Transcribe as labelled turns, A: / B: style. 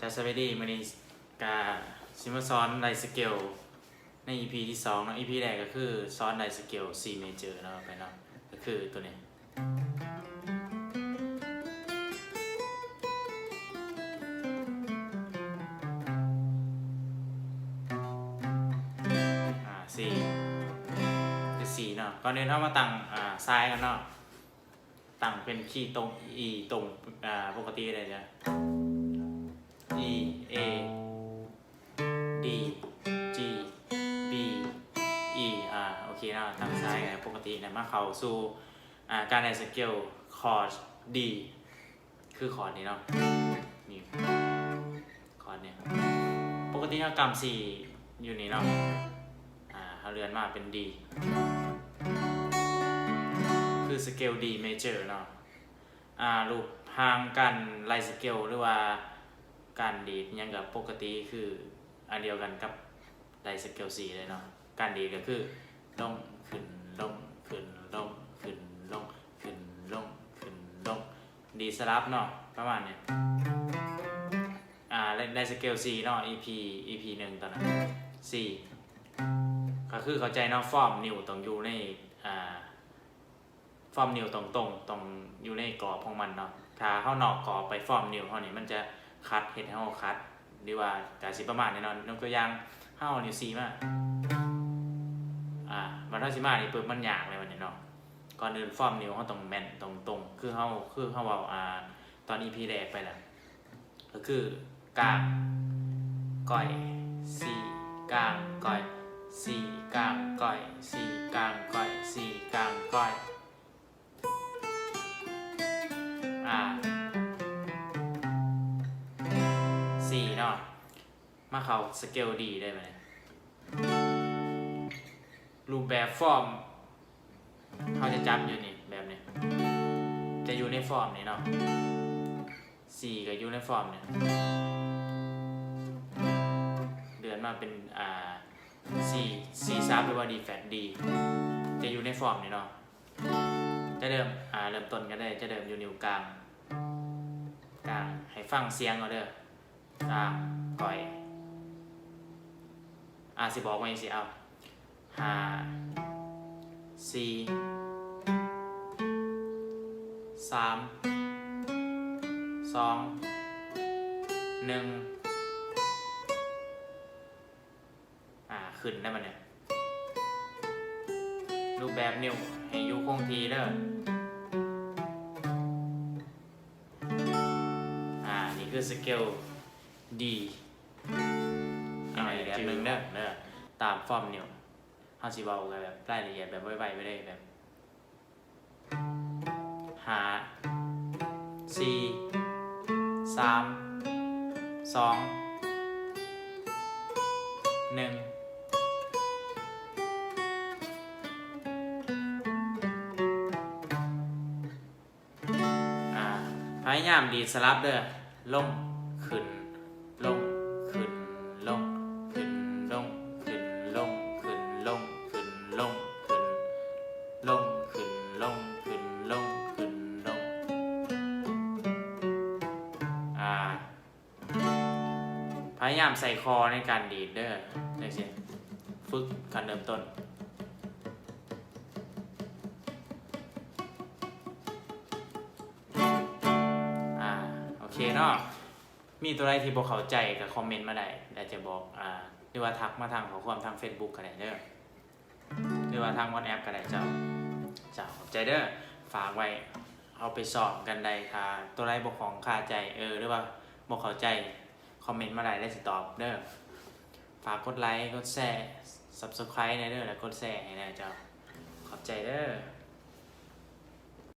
A: จะสวัสดีมันนี้กาซิมาซ้อนไดสเกลใน EP ที่2เนาะ EP แรกก็คือซ้อนไดสเกล C major เนาะไปเนาะก็คือตัวนี้อ่า C คือ C เนาะก่อนอื่นเรามาตั้งอ่าซ้ายกันเนาะตั้งเป็นคีย์ตรง E ตรงอ่าปกติเลยจ้ะ เข้าสู่การในสเกลคอร์ด D คือคอร์ดนี้เนาะนี่คอร์ดเนี่ยปกติเรากำ C อยู่นี่เนาะอ่าเขาเลื่อนมาเป็น D คือสเกล D major เนาะอ่ารูปห่างกันไลสเกลหรือว่าการดีดยังกับปกติคืออันเดียวกันกับไดสเกลสีเลยเนาะการดีดก็คือลงขึ้นลง ขึ้นลงขึ้นลงขึ้นลงขึ้นลงดีสลับเนาะประมาณเนี้ยอ่าไดสเกลสีเนาะ EP EP หนึ่งตอนนั้นสี่ก็คือเข้าใจเนาะฟอร์มนิวต้องอยู่ในอ่าฟอร์มนิวตรงตรงต้องอยู่ในกรอบของมันเนาะถ้าเข้านอกกรอบไปฟอร์มนิวเท่านี้มันจะคัดเห็ดให้เราคัดหรือว่ากาสิประมาณแน่นอนยกตัวอย่างเฮานิวซีมาอ่ามันเท่าสิมานี่เปิดมันยากเลยา ก่อนอื่นฟอร์มนิวเฮาต้องแม่นตรงตรงคือเฮาคือเฮาว้าอ่าตอน EP แรกไปล้วก็คือกลางก้อยซีกลางก้อยซีกลางก้อยซีกลางก้อยซีกลางก้อยอ่าสี่เนาะมาเขาสเกลดีได้ไหมรูปแบบฟอร์ม เขาจะจับอยู่นี่แบบนี้ จะอยู่ในฟอร์มนี่เนาะสี่กับอยู่ในฟอร์มเนี่ยเดือนมาเป็นอ่าสี่สี่ซับหรือว่าดีแฟตดี จะอยู่ในฟอร์มนี่เนาะจะเริ่มอ่าเริ่มต้นก็ได้จะเริ่มอยู่นิ้วกลางกลางให้ฟังเสียงเอาเด้อกลางก่อยอะสิบอกมาอีกสิเอาห้า สี่สามสองหนึ่งอ่า ขึ้นได้มาเนี่ย รูปแบบนิ้วให้อยู่คงทีเด้ออ่า นี่คือสเกลดีอ่าอีกแบบหนึ่งเด้อเด้อตามฟอร์มนิ้วเฮาสิเว้ากันแบบรายละเอียดแบบไวๆไปได้แบบหาสี่สามสองหนึ่งอ่าพยายามดีสลับเด้อลง ยายามใส่คอในการดีดเด้อจังซี่ฝึกการเริ่มต้นอ่าโอเคเนาะมีตัวใดที่บอกเข้าใจก็คอมเมนต์มาได้แต่จะบอกอ่าหรือว่าทักมาทางขอความทาง Facebook ก็ได้เด้อหรือว่าทางวันแอปก็ได้เจ้าเจ้าขอบใจเด้อฝากไว้เอาไปสอบกันได้ค่ะ ตัวใดบอกของคาใจเออหรือว่าบอกเข้าใจ คอมเมนต์มาได้ได้สิตอบเด้อฝากกดไลค์กดแชร์ Subscribe ในเด้อและกดแชร์ให้นะเจ้าขอบใจเด้อ